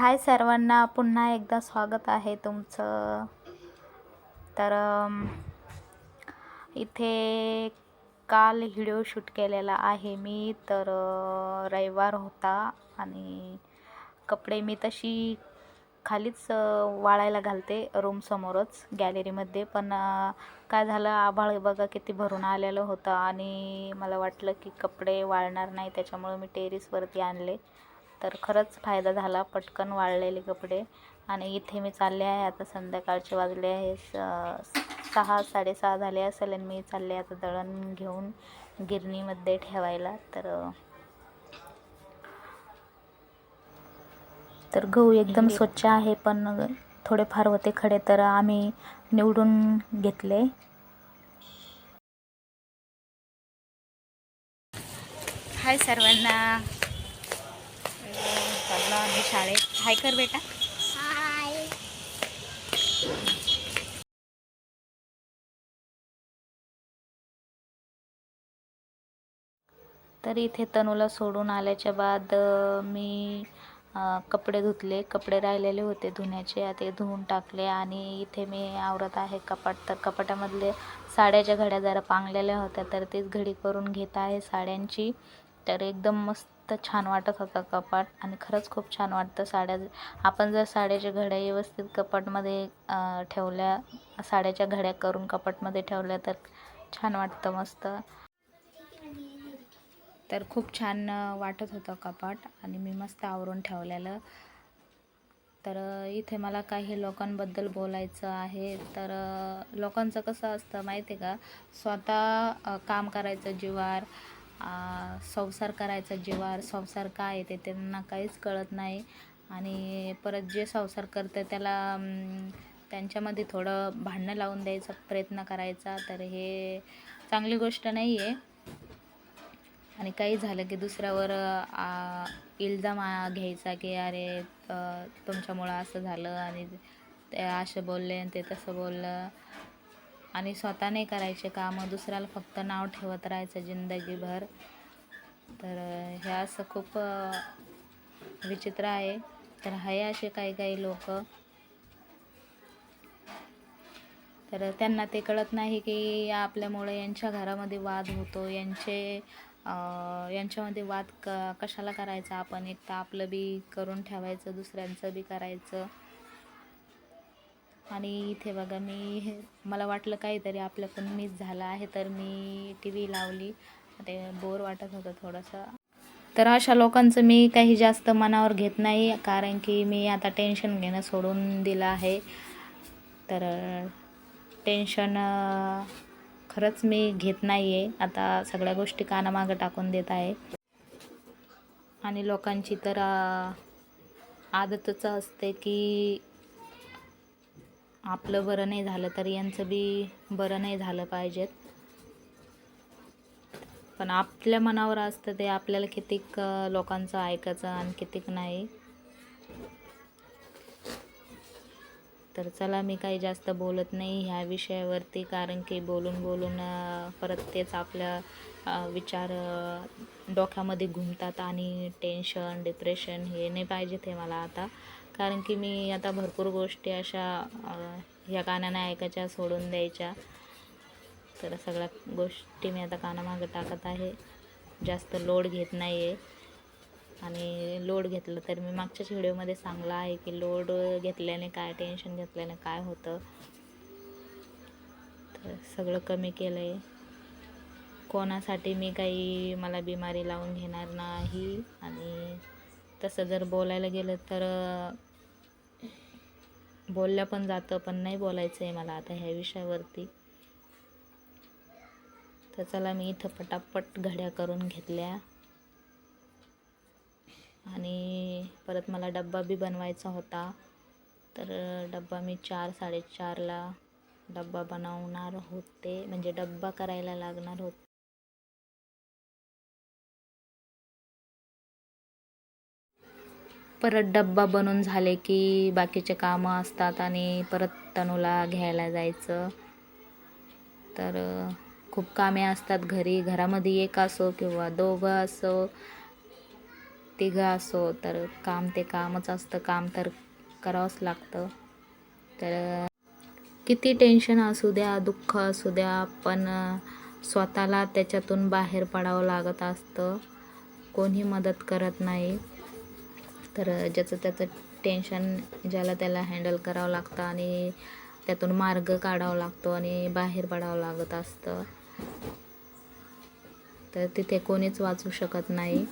हाय सर्वांना पुन्हा एकदा स्वागत आहे तुमचं. तर इथे काल व्हिडिओ शूट केलेला आहे मी तर रविवार होता आणि कपडे मी तशी खालीच वाळायला घालते रूमसमोरच गॅलरीमध्ये पण काय झालं आभाळ बघा किती भरून आलेलं होतं आणि मला वाटलं की कपडे वाळणार नाही त्याच्यामुळं मी टेरिसवरती आणले. तर खरंच फायदा झाला. पटकन वाळलेले कपडे. आणि इथे मी चालले आहे. आता संध्याकाळचे वाजले आहे. स- सहा साडेसहा झाले असेल आणि मी चालले आता दळण घेऊन गिरणीमध्ये ठेवायला. तर तर गहू एकदम स्वच्छ आहे पण थोडेफार होते खडे तर आम्ही निवडून घेतले. हाय सर्वांना. शाळेत. हाय कर बेटा. हाय तर इथे तनूला सोडून आल्याच्या बाद मी कपडे धुतले. कपडे राहिलेले होते धुण्याचे. ते धुवून टाकले आणि इथे मी आवरत आहे कपाट. तर कपाटामधले साड्याच्या घड्या जरा पांगलेल्या होत्या तर तीच घडी करून घेत आहे साड्यांची. तर एकदम मस्त छान वाटत होतं कपाट आणि खरंच खूप छान वाटतं साड्या. आपण जर साड्याच्या घड्या व्यवस्थित कपाटमध्ये ठेवल्या साड्याच्या घड्या करून कपाटमध्ये ठेवल्या तर छान वाटतं मस्त. तर खूप छान वाटत होतं कपाट आणि मी मस्त आवरून ठेवलेलं. तर इथे मला काही लोकांबद्दल बोलायचं आहे. तर लोकांचं कसं असतं माहिती आहे का? स्वतः काम करायचं जीवार संसार करायचा जीवार संसार काय आहे ते त्यांना काहीच कळत नाही. आणि परत जे संसार करतं त्याला त्यांच्यामध्ये थोडं भांडणं लावून द्यायचा प्रयत्न करायचा. तर हे चांगली गोष्ट नाही आहे आणि काही झालं की दुसऱ्यावर इल्जाम घ्यायचा की अरे तुमच्यामुळं असं झालं आणि ते असं बोलले आणि ते तसं बोललं. आणि स्वतः करायचे कामं दुसऱ्याला फक्त नाव ठेवत राहायचं जिंदगीभर. तर हे असं खूप विचित्र आहे. तर आहे असे काही काही लोक. तर त्यांना ते कळत नाही की आपल्यामुळे यांच्या घरामध्ये वाद होतो. यांचे यांच्यामध्ये वाद क कशाला करायचा आपण? एक तर आपलं बी करून ठेवायचं दुसऱ्यांचं बी करायचं. आणि इथे बघा मी हे मला वाटलं काहीतरी आपल्याकडून मिस झालं आहे तर मी टी व्ही लावली. ते बोर वाटत होतं थोडंसं. तर अशा लोकांचं मी काही जास्त मनावर घेत नाही कारण की मी आता टेन्शन घेणं सोडून दिलं आहे. तर टेन्शन खरंच मी घेत नाही आहे आता सगळ्या गोष्टी कानामागं टाकून देत आहे. आणि लोकांची तर आदतच असते की आपलं बरं नाही झालं तर यांचं बी बरं नाही झालं पाहिजेत. पण आपल्या मनावर असतं ते आपल्याला कितीक लोकांचं ऐकायचं आणि कितीक नाही. तर चला मी काही जास्त बोलत नाही ह्या विषयावरती कारण की बोलून बोलून परत तेच आपल्या विचार डोक्यामध्ये घुमतात आणि टेन्शन डिप्रेशन हे नाही पाहिजे ते मला आता. कारण की मी आता भरपूर गोष्टी अशा ह्या कानाने ऐकायच्या सोडून द्यायच्या. तर सगळ्या गोष्टी मी आता कानामागं टाकत आहे. जास्त लोड घेत नाही आहे आणि लोड घेतलं तर मी मागच्याच व्हिडिओमध्ये सांगला आहे की लोड घेतल्याने काय टेन्शन घेतल्याने काय होतं. तर सगळं कमी केलं आहे कोणासाठी मी काही मला बिमारी लावून घेणार नाही. आणि तसं जर बोलायला गेलं तर बोलल्या पण जातं पण नाही बोलायचं आहे मला आता ह्या विषयावरती. तर चला मी इथं पटापट घड्या करून घेतल्या. आणि परत मला डब्बा बी बनवायचा होता. तर डब्बा मी चार साडेचारला डब्बा बनवणार होते. म्हणजे डब्बा करायला लागणार होते. परत डब्बा बनवून झाले की बाकीचे कामं असतात आणि परत तनूला घ्यायला जायचं. तर खूप कामे असतात घरी. घरामध्ये एक असो किंवा दोघं असो तिघं असो तर काम ते कामच असतं. काम तर करावंच लागतं. तर किती टेन्शन असू द्या दुःख असू द्या पण स्वतःला त्याच्यातून बाहेर पडावं लागत असतं. कोणी मदत करत नाही. तर ज्याचं त्याचं टेन्शन ज्याला त्याला हँडल करावं लागतं आणि त्यातून मार्ग काढावा लागतो आणि बाहेर पडावं लागत असतं. तर तिथे कोणीच वाचू शकत नाही.